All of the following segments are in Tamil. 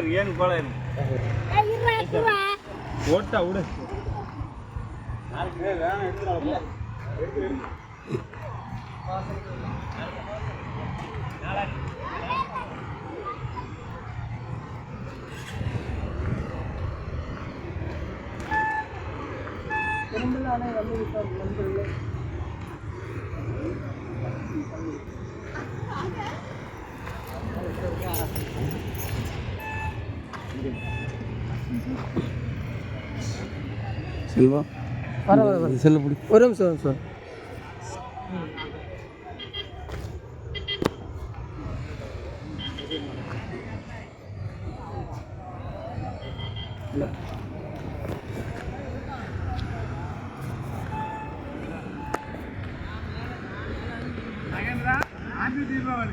சரி ஏன் போல ஓட்டா விடு. திரும்பலாம் வந்து நண்பர்கள் செல்வா? பரவாயில்ல செல்ல பிடி. ஒரு நிமிஷம் சார் செல்வானா இவர்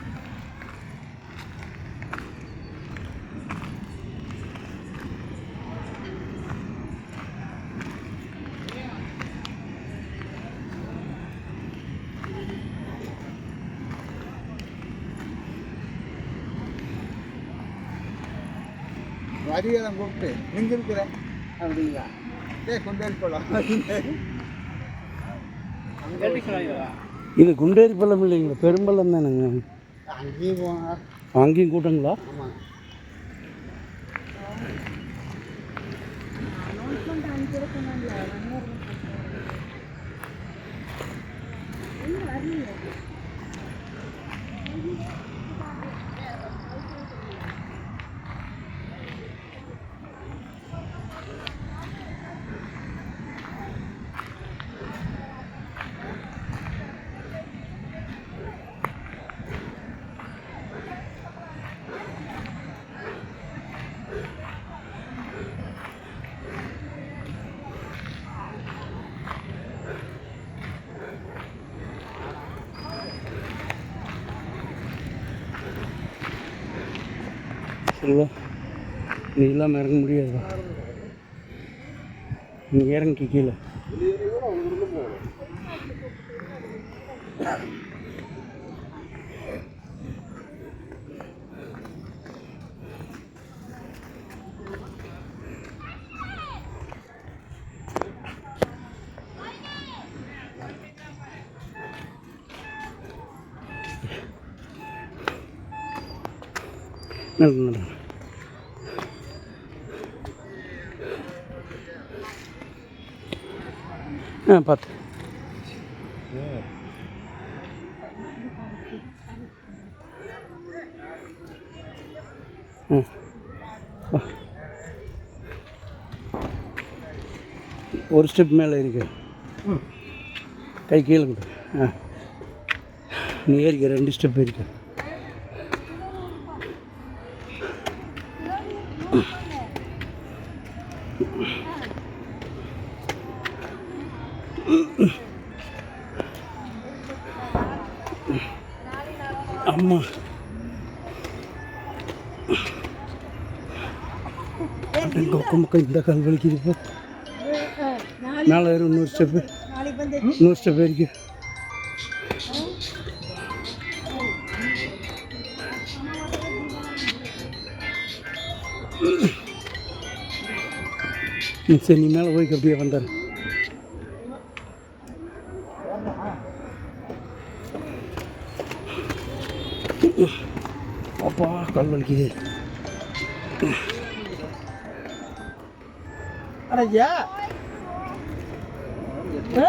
வரியெல்லாம் கூப்பிட்டு எங்க இருக்கிற? அப்படிங்களா. டே கொண்டு போகலாம் இது குண்டேரி பள்ளம் இல்லைங்களா பெரும்பள்ளம் தானுங்க. அங்கேயும் போங்க அங்கேயும் கூட்டங்களா? ஆமாம் செல்வா இது இல்லாமல் இறங்க முடியாதுடா. நீ இறங்கி கீழே. ஆ பார்த்து ம். ஒரு ஸ்டெப் மேலே இருக்கு. கை கீழே கொடு. ஆ. நீ ஏறிக்க ரெண்டு ஸ்டெப் இருக்கு. அம்மா கொக்கு மக்கள் இந்த கால் வலிக்குது இப்போ மேலே ஏறும் இன்னொரு ஸ்டெப்பு சரி நீ மேலே போய்க்கு அப்படியே வந்தார். அப்பா கால் வலிக்குது. அட ஐயா. ஆ?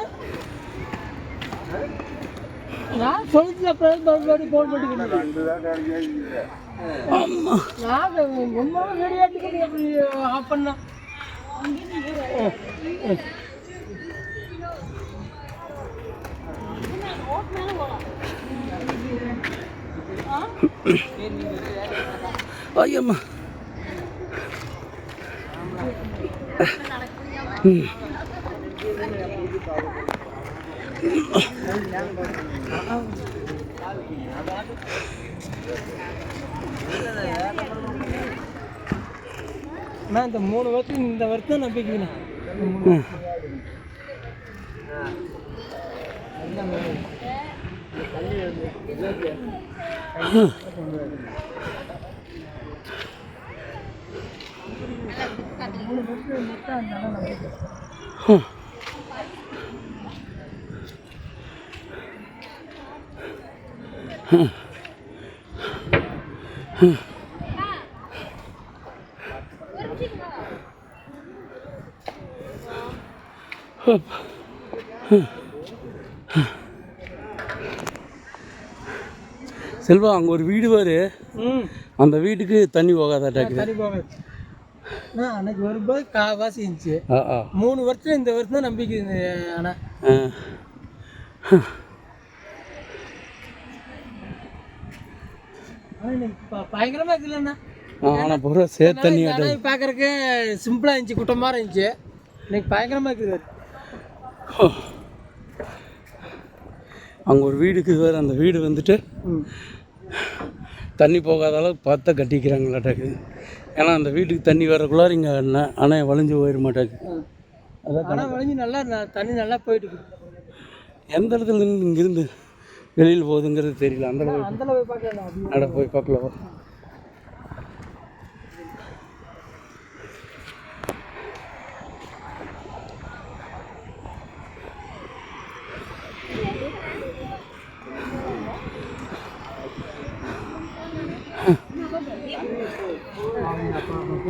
நான் சொல்லிட்டு அப்புறம் ஃபோன் பண்ணிக்கிறேன் அம்மா. நான் ரொம்ப ரெடியாட்டுக்கு எப்படி ஆஃப் பண்ணா ஐயம்மா. நான் இந்த மூணு வருஷம் இந்த வருஷம் நம்பிக்கைண்ணா ம் ம் செல்வா அங்கே ஒரு வீடு பாரு. ம். அந்த வீட்டுக்கு தண்ணி போகாதாட்டாக்குது தனி போகாது. அன்னைக்கு வரும்போது காவாசி இருந்துச்சு மூணு வருஷம் இந்த வருஷம் தான் நம்பிக்கை இருந்தது ஆனால் பயங்கரமா இருக்குல்லண்ணா ஆனால் பூரா சேர் தண்ணி பார்க்கறக்கு சிம்பிளாக இருந்துச்சு குட்டமாக இருந்துச்சு. இன்னைக்கு பயங்கரமா இருக்குது அங்கே ஒரு வீடுக்கு வேறு அந்த வீடு வந்துட்டு தண்ணி போகாத அளவுக்கு பார்த்தா கட்டிக்கிறாங்களாட்டாக்கு ஏன்னா அந்த வீட்டுக்கு தண்ணி வரக்குள்ளார இங்கே அணை வளைஞ்சு போயிட மாட்டாக்கு அதான் வளைஞ்சு நல்லா தண்ணி நல்லா போயிட்டு எந்த இடத்துல இருந்து இங்கேருந்து வெளியில் போகுதுங்கிறது தெரியல. அந்த அளவுக்கு அந்த போய் பார்க்கலாம்?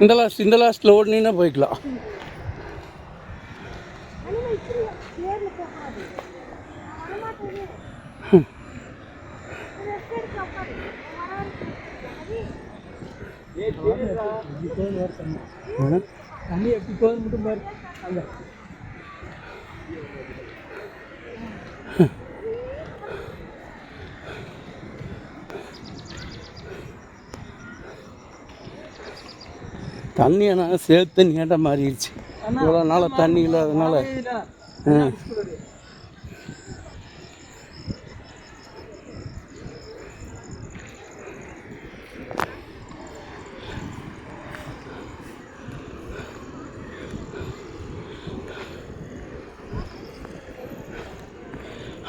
இந்த லாஸ்ட் இந்த லாஸ்ட்டில் ஓடினீங்கன்னா போய்க்கலாம் தண்ணி எப்படி போகுது மட்டும் பாரு அங்கே தண்ணி ஆனால் சேர்த்து நீண்ட மாறிடுச்சு. இவ்வளோ நாளாக தண்ணி இல்லாதனால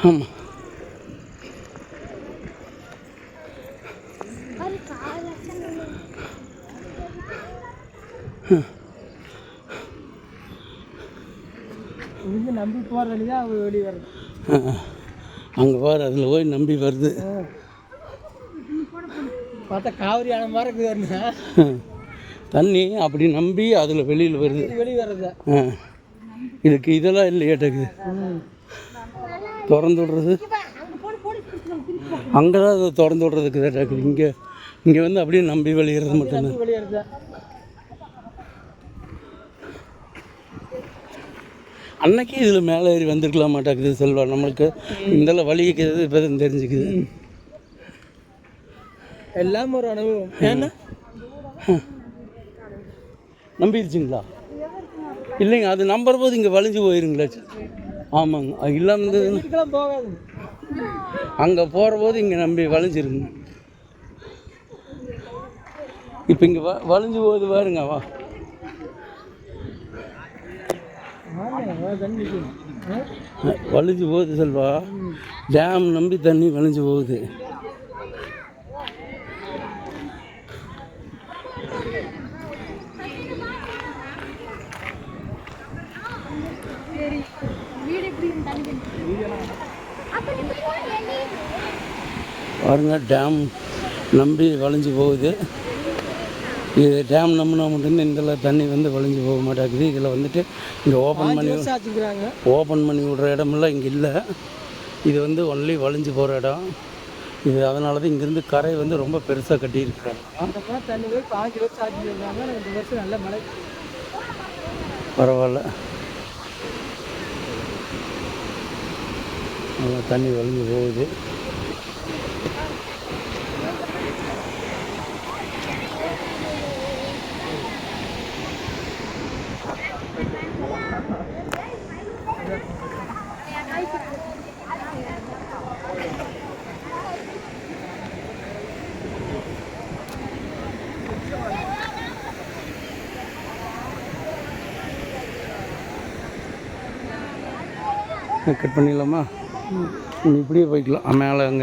ஆமாம் இருந்து நம்பி போகிற வழி தான் அவ வெளியே வருது அங்கே பாரு அதில் போய் நம்பி வருது. பார்த்தா காவிரி ஆன மாதிரி இருக்குது வருதுண்ணா தண்ணி அப்படி நம்பி அதில் வெளியில் வருது. வெளியே வர்றது? இதுக்கு இதெல்லாம் இல்லையாட்டக்கு ம் திறந்து விடுறது. அங்கே தான் அதை திறந்து விடுறதுக்கு இதாட்டாக்கு இங்கே இங்கே வந்து அப்படியே நம்பி வெளியிறது மட்டும்தான் நம்பி வெளியே வருது அன்னைக்கு இதில் மேலே ஏறி வந்திருக்கலாம் மாட்டாக்குது செல்வா நம்மளுக்கு இந்த வலிக்கிறது இப்போ தான் தெரிஞ்சுக்குது. எல்லாம் ஒரு அனுபவம். ஏன்னா? நம்பிடுச்சிங்களா இல்லைங்க அது நம்புற போது இங்கே வலிஞ்சு போயிருங்களா. ஆமாங்க அது இல்லாமல் இருந்ததுன்னா போகாது. அங்கே போகிற போது இங்கே நம்பி வளைஞ்சிருங்க இப்போ இங்கே வ வளைஞ்சு போகுது பாருங்க வா. வலிஞ்சு போகுது செல்வா. டேம் நம்பி தண்ணி வலிஞ்சு போகுது. பாருங்க டேம் நம்பி வளைஞ்சு போகுது. இது டேம் நம்பினா மட்டும்தான் இதில் தண்ணி வந்து வளைஞ்சு போக மாட்டேங்குது. இதில் வந்துட்டு இங்கே ஓப்பன் பண்ணி ஓப்பன் பண்ணி விடுற இடமெல்லாம் இங்கே இல்லை. இது வந்து ஒன்லி வளைஞ்சு போகிற இடம். இது அதனால தான் இங்கேருந்து கரை வந்து ரொம்ப பெருசாக கட்டியிருக்கிறாங்க. இந்த பரவாயில்ல. நல்லா தண்ணி வழிஞ்சு போகுது. கட் பண்ணிடலாமா? நீ இப்படியே போய்க்கலாம். மேலே அங்கே